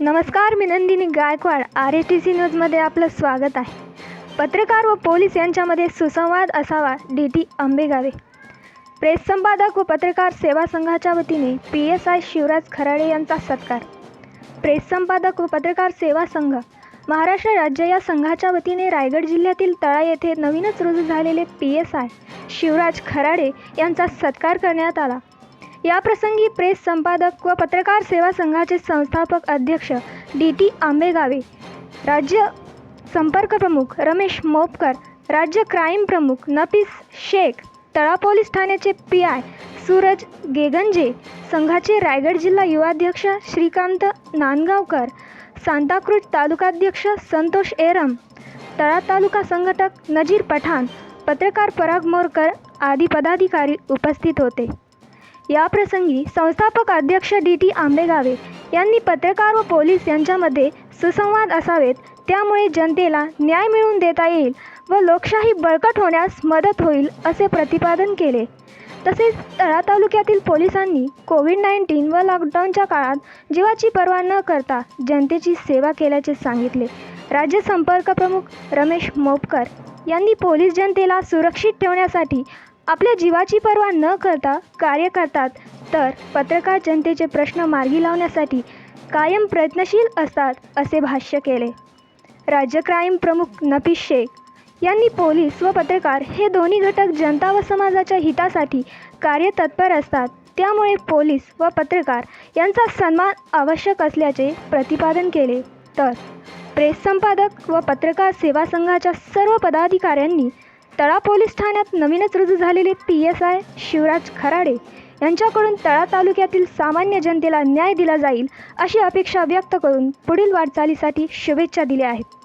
नमस्कार मी Nandini Gaikwad. R S T C न्यूजमध्ये आपलं स्वागत आहे. पत्रकार व पोलीस यांच्यामध्ये सुसंवाद असावा डी टी आंबेगावे. प्रेस संपादक व पत्रकार सेवा संघाच्या वतीने P S I Shivraj Kharade यांचा सत्कार. प्रेस संपादक व पत्रकार सेवा संघ महाराष्ट्र राज्य या संघाच्या वतीने रायगड जिल्ह्यातील तळा येथे नवीनच रुजू झालेले P S I Shivraj Kharade यांचा सत्कार करण्यात आला. याप्रसंगी प्रेस संपादक व पत्रकार सेवा संघाचे संस्थापक अध्यक्ष डी टी आंबेगावे राज्य संपर्क प्रमुख रमेश मोपकर राज्य क्राईम प्रमुख नफीस शेख तळा पोलीस ठाण्याचे पी आय सूरज गेगंजे संघाचे रायगड जिल्हा युवाध्यक्ष श्रीकांत नांदगावकर सांताक्रूज तालुकाध्यक्ष संतोष एरम तळा तालुका संघटक नजीर पठाण पत्रकार पराग मोरकर आदी पदाधिकारी उपस्थित होते. याप्रसंगी संस्थापक अध्यक्ष डी टी आंबेगावे यांनी पत्रकार व पोलीस यांच्यामध्ये सुसंवाद असावेत. त्यामुळे जनतेला न्याय मिळवून देता येईल व लोकशाही बळकट होण्यास मदत होईल असे प्रतिपादन केले. तसेच तळा तालुक्यातील पोलिसांनी कोविड नाईन्टीन व लॉकडाऊनच्या काळात जीवाची पर्वा न करता जनतेची सेवा केल्याचे सांगितले. राज्य संपर्क प्रमुख रमेश मोपकर यांनी पोलीस जनतेला सुरक्षित ठेवण्यासाठी आपल्या जीवाची पर्वा न करता कार्य करतात तर पत्रकार जनतेचे प्रश्न मार्गी लावण्यासाठी कायम प्रयत्नशील असतात असे भाष्य केले. राज्य क्राईम प्रमुख नफीस शेख यांनी पोलीस व पत्रकार हे दोन्ही घटक जनता व समाजाच्या हितासाठी कार्यतत्पर असतात. त्यामुळे पोलीस व पत्रकार यांचा सन्मान आवश्यक असल्याचे प्रतिपादन केले. तर प्रेस संपादक व पत्रकार सेवा संघाच्या सर्व पदाधिकाऱ्यांनी तळा पोलीस ठाण्यात नवीनच रुजू झालेले P S I Shivraj Kharade यांच्याकडून तळा तालुक्यातील सामान्य जनतेला न्याय दिला जाईल अशी अपेक्षा व्यक्त करून पुढील वाटचालीसाठी शुभेच्छा दिल्या आहेत.